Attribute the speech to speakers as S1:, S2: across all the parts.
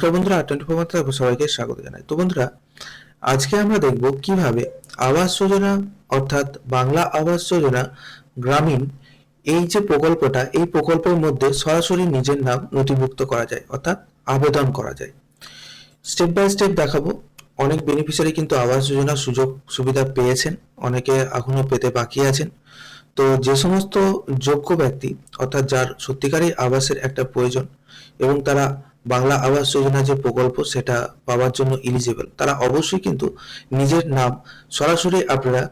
S1: নমস্কার বন্ধুরা twenty four মাত্রা সবাইকে স্বাগত জানাই। তো বন্ধুরা, আজকে আমরা দেখব কীভাবে আবাস যোজনা, অর্থাৎ বাংলা আবাস যোজনা গ্রামীণ, এই যে প্রকল্পটা, এই প্রকল্পের মধ্যে সরাসরি নিজের নাম নথিভুক্ত করা যায়, অর্থাৎ আবেদন করা যায়। স্টেপ বাই স্টেপ দেখাবো। অনেক বেনিফিশিয়ারি কিন্তু আবাস যোজনার সুযোগ, সুবিধা পেয়েছেন। অনেকে এখনও পেতে বাকি আছেন। তো যে সমস্ত যোগ্য ব্যক্তি, অর্থাৎ যার সত্যিকারই আবাসের একটা প্রয়োজন, এবং তারা বাংলা আবাস যোজনা যে প্রকল্প, সেটা পাওয়ার জন্য ইলিজিবল তারা অবশ্যই কিন্তু নিজের নাম সরাসরি আপনারা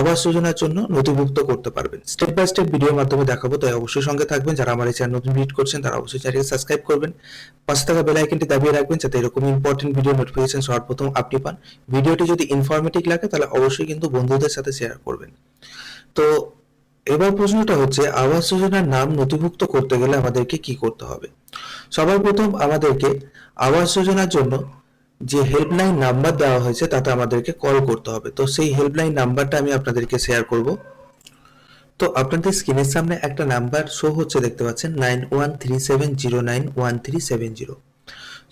S1: আবাস যোজনার জন্য নথিভুক্ত করতে পারবেন। স্টেপ বাই স্টেপ ভিডিওর মাধ্যমে দেখাবো, তাই অবশ্যই সঙ্গে থাকবেন। যারা আমার এই চ্যানেল নতুন ভিজিট করছেন, তারা অবশ্যই চ্যানেলকে সাবস্ক্রাইব করবেন। পাশে থাকা বেল আইকনটি দাবিয়ে রাখবেন, যাতে এরকম ইম্পর্টেন্ট ভিডিও নোটিফিকেশন সর্বপ্রথম আপনি পান। ভিডিওটি যদি ইনফরমেটিভ লাগে, তাহলে অবশ্যই কিন্তু বন্ধুদের সাথে শেয়ার করবেন। তো এবার প্রশ্নটা হচ্ছে, আবাস যোজনার নাম নথিভুক্ত করতে গেলে আমাদেরকে কি করতে হবে? সবার প্রথম আমাদেরকে আবাস যোজনার জন্য যে হেল্পলাইন নাম্বার দেওয়া হয়েছে, তাতে আমাদেরকে কল করতে হবে। তো সেই হেল্পলাইন নাম্বারটা আমি আপনাদেরকে শেয়ার করব। তো আপনাদের স্ক্রিনের সামনে একটা নাম্বার শো হচ্ছে, দেখতে পাচ্ছেন? Nine one three seven zero nine one three seven zero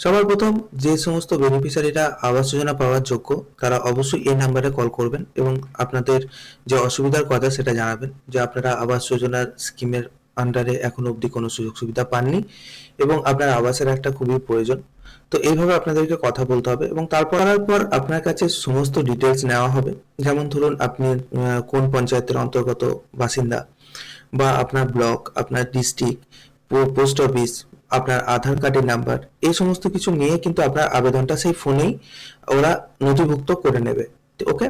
S1: সবার প্রথম যে সমস্ত বেনিফিশিয়ারিরা আবাস যোজনা পাওয়ার যোগ্য, তারা অবশ্যই এই নাম্বারে কল করবেন এবং আপনাদের যে অসুবিধার কথা সেটা জানাবেন যে আপনারা আবাস যোজনার স্কিমের আন্ডারে এখনও অবধি কোনো সুযোগ সুবিধা পাননি এবং আপনার আবাসের একটা খুবই প্রয়োজন। তো এইভাবে আপনাদেরকে কথা বলতে হবে এবং তারপর পর আপনার কাছে সমস্ত ডিটেলস নেওয়া হবে। যেমন ধরুন আপনি কোন পঞ্চায়েতের অন্তর্গত বাসিন্দা বা আপনার ব্লক আপনার ডিস্ট্রিক্ট পোস্ট অফিস আপনার আধার কার্ডের নাম্বার, এই সমস্ত কিছু নিয়ে কিন্তু আপনার আবেদনটা সেই ফোনেই ওরা নথিভুক্ত করে নেবে, ওকে?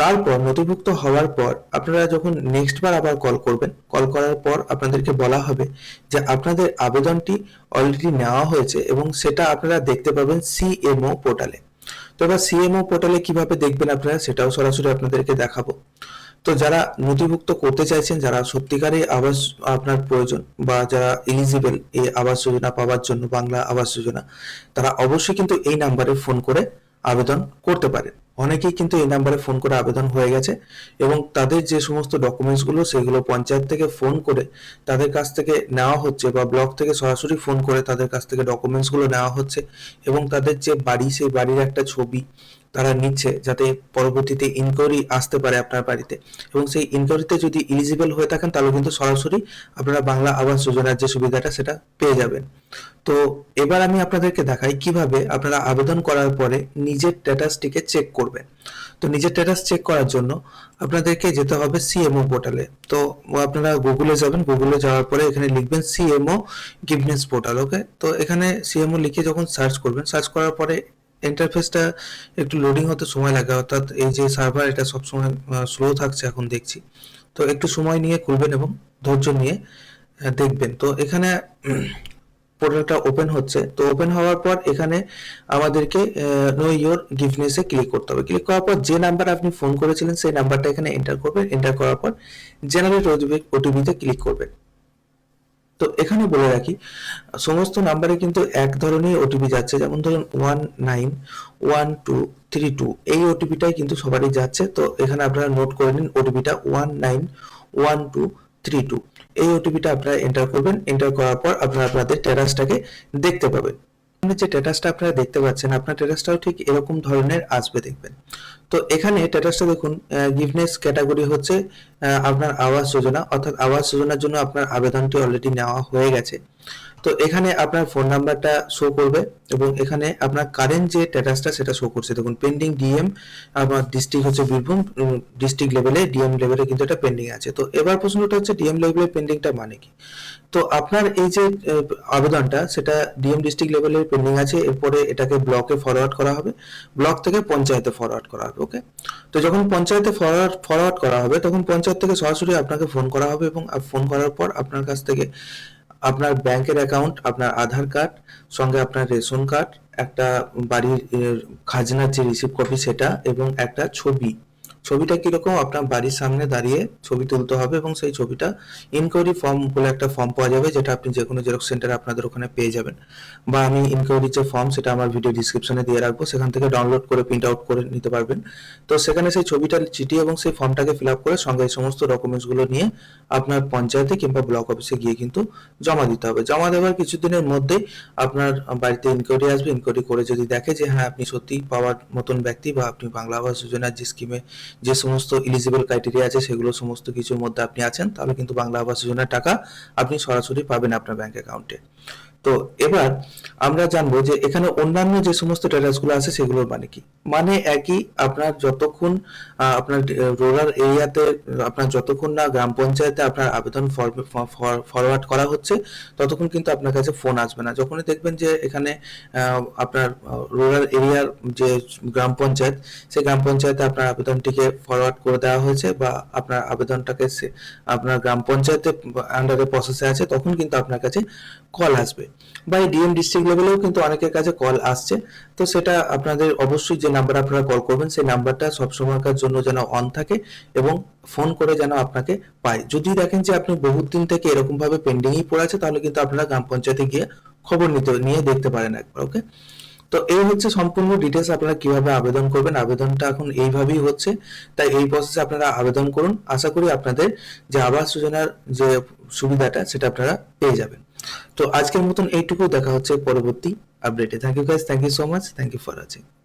S1: তারপর নথিভুক্ত হওয়ার পর আপনারা যখন নেক্সট বার আবার কল করবেন কল করার পর আপনাদেরকে বলা হবে যে আপনাদের আবেদনটি অলরেডি নেওয়া হয়েছে এবং সেটা আপনারা দেখতে পাবেন সিএমও পোর্টালে তো এবার সিএমও পোর্টালে কীভাবে দেখবেন আপনারা সেটাও সরাসরি আপনাদেরকে দেখাবো। তো যারা নথিভুক্ত করতে চাইছেন, যারা সত্যিকারে আবাস আপনার প্রয়োজন বা যারা এলিজিবল এই আবাস যোজনা পাওয়ার জন্য বাংলা আবাস যোজনা, তারা অবশ্যই কিন্তু এই নাম্বারে ফোন করে আবেদন করতে পারেন। অনেকেই কিন্তু এই নাম্বারে ফোন করে আবেদন হয়ে গেছে এবং তাদের যে সমস্ত ডকুমেন্টসগুলো সেগুলো পঞ্চায়েত থেকে ফোন করে তাদের কাছ থেকে নেওয়া হচ্ছে বা ব্লক থেকে সরাসরি ফোন করে তাদের কাছ থেকে ডকুমেন্টসগুলো নেওয়া হচ্ছে এবং তাদের যে বাড়ি, সেই বাড়ির একটা ছবি তারা নিচ্ছে যাতে পরবর্তীতে ইনকোয়ারি আসতে পারে আপনার বাড়িতে। এবং সেই ইনকোয়ারিতে যদি ইলিজিবল হয়ে থাকেন, তাহলে কিন্তু সরাসরি আপনারা বাংলা আবাস যোজনার যে সুবিধাটা, সেটা পেয়ে যাবেন। তো এবার আমি আপনাদেরকে দেখাই কীভাবে আপনারা আবেদন করার পরে নিজের স্ট্যাটাসটিকে চেক করবেন। তো নিজের স্ট্যাটাস চেক করার জন্য আপনাদেরকে যেতে হবে সিএমও পোর্টালে তো আপনারা গুগলে যাবেন গুগলে যাওয়ার পরে এখানে লিখবেন সিএমও গিভনেস পোর্টাল ওকে তো এখানে সিএমও লিখে যখন সার্চ করবেন সার্চ করার পরে ইন্টারফেসটা একটু লোডিং হতে সময় লাগে, অর্থাৎ এই যে সার্ভার এটা সবসময় স্লো থাকছে এখন দেখছি। তো একটু সময় নিয়ে খুলবেন এবং ধৈর্য নিয়ে দেখবেন। তো এখানে পোর্টালটা ওপেন হচ্ছে। তো ওপেন হওয়ার পর এখানে আমাদেরকে নো ইয়োর গিভনেসে ক্লিক করতে হবে। ক্লিক করার পর যে নাম্বার আপনি ফোন করেছিলেন, সেই নাম্বারটা এখানে এন্টার করবেন। এন্টার করার পর জেনারেট ওটিপিতে ক্লিক করবেন। তো এখানে বলে রাখি, সমস্ত নাম্বারে কিন্তু এক ধরনের ওটিপি যাচ্ছে। যেমন ধরুন one nine one two three two এই ওটিপিটাই কিন্তু সবারই যাচ্ছে। তো এখানে আপনারা নোট করে নিন ওটিপিটা one nine one two three two এই ওটিপিটা আপনারা এন্টার করবেন। এন্টার করার পর আপনারা আপনাদের টেরাসটাকে দেখতে পাবেন। যে টেটাসটা আপনারা দেখতে পাচ্ছেন, আপনার টেটাসটাও ঠিক এরকম ধরনের আসবে দেখবেন। তো এখানে টেটাসটা দেখুন গিভনেস ক্যাটাগরি হচ্ছে আপনার আবাস যোজনা, অর্থাৎ আবাস যোজনার জন্য আপনার আবেদনটি অলরেডি নেওয়া হয়ে গেছে। তো এখানে আপনার ফোন নাম্বারটা শো করবে এবং এখানে আপনার কারেন্ট যে স্ট্যাটাসটা সেটা শো করছে। দেখুন পেন্ডিং ডিএম আমার ডিস্ট্রিক্ট হচ্ছে বীরভূম ডিস্ট্রিক্ট লেভেলে ডিএম লেভেলে কিন্তু এটা পেন্ডিং আছে। তো এবার প্রশ্নটা হচ্ছে ডিএম লেভেলে পেন্ডিংটা মানে কি? তো আপনার এই যে আবেদনটা, সেটা ডিএম ডিস্ট্রিক্ট লেভেলে পেন্ডিং আছে, এরপরে এটাকে ব্লকে ফরওয়ার্ড করা হবে। ব্লক থেকে পঞ্চায়েতে ফরওয়ার্ড করা হবে। ওকে তো যখন পঞ্চায়েতে ফরওয়ার্ড ফরওয়ার্ড করা হবে, তখন পঞ্চায়েত থেকে সরাসরি আপনাকে ফোন করা হবে এবং ফোন করার পর আপনার কাছ থেকে আপনার ব্যাংকের অ্যাকাউন্ট আপনার আধার কার্ড সঙ্গে আপনার রেশন কার্ড একটা বাড়ির খাজনার যে রিসিভ কপি সেটা এবং একটা ছবি ছবিটা কীরকম? আপনার বাড়ির সামনে দাঁড়িয়ে ছবি তুলতে হবে এবং সেই ছবিটা ইনকোয়ারি ফর্ম বলে একটা ফর্ম পাওয়া যাবে, যেটা আপনি যে কোনো জেরক্স সেন্টারে আপনাদের ওখানে পেয়ে যাবেন। বা আমি ইনকোয়ারির যে ফর্ম সেটা আমার ভিডিও ডিসক্রিপশনে দিয়ে রাখব। সেখান থেকে ডাউনলোড করে প্রিন্ট আউট করে নিতে পারবেন। তো সেখানে সেই ছবিটা চিঠি এবং সেই ফর্মটাকে ফিল আপ করে সঙ্গে এই সমস্ত ডকুমেন্টসগুলো নিয়ে আপনার পঞ্চায়েতে কিংবা ব্লক অফিসে গিয়ে কিন্তু জমা দিতে হবে। জমা দেওয়ার কিছুদিনের মধ্যেই আপনার বাড়িতে ইনকোয়ারি আসবে। ইনকোয়ারি করে যদি দেখে যে হ্যাঁ আপনি সত্যি পাওয়ার মতন ব্যক্তি বা আপনি বাংলা আবাস যোজনার যে স্কিমে যে সমস্ত ইলিজিবল ক্রাইটেরিয়া আছে, সেগুলো সমস্ত কিছুর মধ্যে আপনি আছেন, তাহলে কিন্তু বাংলা আবাস যোজনার টাকা আপনি সরাসরি পাবেন আপনার ব্যাংক অ্যাকাউন্টে তো এবার আমরা জানব যে এখানে অন্যান্য যে সমস্ত স্ট্যাটাসগুলো আছে সেগুলোর মানে কি? মানে একই আপনার যতক্ষণ আপনার রুরাল এরিয়াতে আপনার যতক্ষণ না গ্রাম পঞ্চায়েতে আপনার আবেদন ফরওয়ার্ড করা হচ্ছে, ততক্ষণ কিন্তু আপনার কাছে ফোন আসবে না। যখনই দেখবেন যে এখানে আপনার রুরাল এরিয়ার যে গ্রাম পঞ্চায়েত, সেই গ্রাম পঞ্চায়েতে আপনার আবেদনটিকে ফরওয়ার্ড করে দেওয়া হয়েছে বা আপনার আবেদনটাকে আপনার গ্রাম পঞ্চায়েতে আন্ডারে প্রসেসে আছে, তখন কিন্তু আপনার কাছে কল আসবে। বা এই ডিএম ডিস্ট্রিক্ট লেভেলেও কিন্তু অনেকের কাছে কল আসছে। তো সেটা আপনাদের অবশ্যই যে নাম্বার আপনারা কল করবেন, সেই নাম্বারটা সবসময়কার জন্য যেন অন থাকে এবং ফোন করে যেন আপনাকে পায়। যদি দেখেন যে আপনি বহুত দিন থেকে এরকমভাবে পেন্ডিংই পড়ে আছে, তাহলে কিন্তু আপনারা গ্রাম পঞ্চায়েতে গিয়ে খবর নিতে, নিয়ে দেখতে পারেন একবার ওকে তো এই হচ্ছে সম্পূর্ণ ডিটেলস আপনারা কীভাবে আবেদন করবেন। আবেদনটা এখন এইভাবেই হচ্ছে। তাই এই প্রসেসে আপনারা আবেদন করুন। আশা করি আপনাদের যে আবাস যোজনার যে সুবিধাটা, সেটা আপনারা পেয়ে যাবেন। তো আজকের মতন এইটুকু দেখা হচ্ছে পরবর্তী আপডেটে thank you guys thank you so much thank you for watching